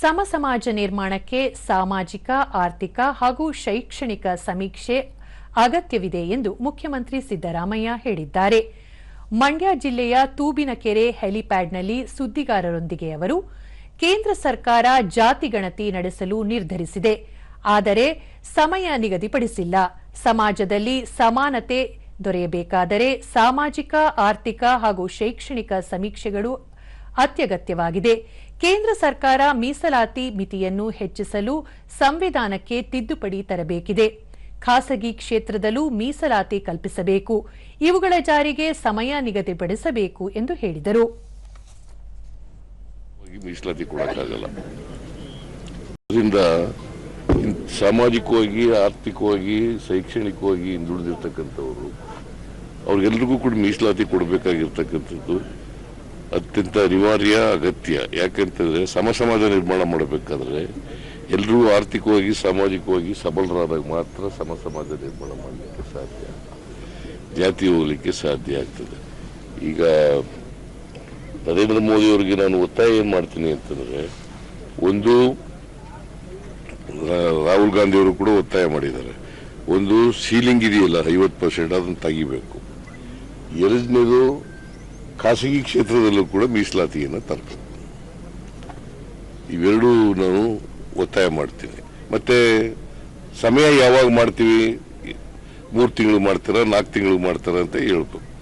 ಸಮ ಸಮಾಜ ನಿರ್ಮಾಣಕ್ಕೆ ಸಾಮಾಜಿಕ, ಆರ್ಥಿಕ ಹಾಗೂ ಶೈಕ್ಷಣಿಕ ಸಮೀಕ್ಷೆ ಅಗತ್ಯವಿದೆ ಎಂದು ಮುಖ್ಯಮಂತ್ರಿ ಸಿದ್ದರಾಮಯ್ಯ ಹೇಳಿದ್ದಾರೆ. ಮಂಡ್ಯ ಜಿಲ್ಲೆಯ ತೂಬಿನಕೆರೆ ಹೆಲಿಪ್ಯಾಡ್ನಲ್ಲಿ ಸುದ್ದಿಗಾರರೊಂದಿಗೆ ಅವರು, ಕೇಂದ್ರ ಸರ್ಕಾರ ಜಾತಿ ಗಣತಿ ನಡೆಸಲು ನಿರ್ಧರಿಸಿದೆ. ಆದರೆ ಸಮಯ ನಿಗದಿಪಡಿಸಿಲ್ಲ. ಸಮಾಜದಲ್ಲಿ ಸಮಾನತೆ ದೊರೆಯಬೇಕಾದರೆ ಸಾಮಾಜಿಕ, ಆರ್ಥಿಕ ಹಾಗೂ ಶೈಕ್ಷಣಿಕ ಸಮೀಕ್ಷೆಗಳು ಅತ್ಯಗತ್ಯವಾಗಿದೆ. ಕೇಂದ್ರ ಸರ್ಕಾರ ಮೀಸಲಾತಿ ಮಿತಿಯನ್ನು ಹೆಚ್ಚಿಸಲು ಸಂವಿಧಾನಕ್ಕೆ ತಿದ್ದುಪಡಿ ತರಬೇಕಿದೆ. ಖಾಸಗಿ ಕ್ಷೇತ್ರದಲ್ಲೂ ಮೀಸಲಾತಿ ಕಲ್ಪಿಸಬೇಕು. ಇವುಗಳ ಜಾರಿಗೆ ಸಮಯ ನಿಗದಿಪಡಿಸಬೇಕು ಎಂದು ಹೇಳಿದರು. ಸಾಮಾಜಿಕವಾಗಿ, ಆರ್ಥಿಕವಾಗಿ, ಶೈಕ್ಷಣಿಕವಾಗಿ ಹಿಂದುಳಿದಿರ್ತಕ್ಕಂಥವ್ರು, ಅವ್ರಿಗೆಲ್ರಿಗೂ ಕೂಡ ಮೀಸಲಾತಿ ಕೊಡಬೇಕಾಗಿರ್ತಕ್ಕಂಥದ್ದು ಅತ್ಯಂತ ಅನಿವಾರ್ಯ ಅಗತ್ಯ. ಯಾಕೆಂತಂದ್ರೆ ಸಮ ಸಮಾಜ ನಿರ್ಮಾಣ ಮಾಡಬೇಕಾದ್ರೆ ಎಲ್ಲರೂ ಆರ್ಥಿಕವಾಗಿ, ಸಾಮಾಜಿಕವಾಗಿ ಸಬಲರಾದಾಗ ಮಾತ್ರ ಸಮ ಸಮಾಜ ನಿರ್ಮಾಣ ಮಾಡಲಿಕ್ಕೆ ಸಾಧ್ಯ. ಜಾತಿ ಹೋಗ್ಲಿಕ್ಕೆ ಸಾಧ್ಯ ಆಗ್ತದೆ. ಈಗ ನರೇಂದ್ರ ಮೋದಿ ಅವರಿಗೆ ನಾನು ಒತ್ತಾಯ ಏನು ಮಾಡ್ತೀನಿ ಅಂತಂದ್ರೆ ಒಂದು ರಾಹುಲ್ ಗಾಂಧಿ ಅವರು ಕೂಡ ಒತ್ತಾಯ ಮಾಡಿದ್ದಾರೆ. ಒಂದು ಸೀಲಿಂಗ್ ಇದೆಯಲ್ಲ, ಐವತ್ತು ಪರ್ಸೆಂಟ್ ಅದನ್ನು ತೆಗಿಬೇಕು. ಎರಡನೇದು ಖಾಸಗಿ ಕ್ಷೇತ್ರದಲ್ಲೂ ಕೂಡ ಮೀಸಲಾತಿಯನ್ನು ತರಬೇಕು. ಇವೆರಡೂ ನಾನು ಒತ್ತಾಯ ಮಾಡ್ತೀನಿ. ಮತ್ತೆ ಸಮಯ ಯಾವಾಗ ಮಾಡ್ತೀವಿ? ಮೂರು ತಿಂಗಳು ಮಾಡ್ತಾರ, ನಾಲ್ಕು ತಿಂಗಳು ಮಾಡ್ತಾರ ಅಂತ ಹೇಳ್ಬೇಕು.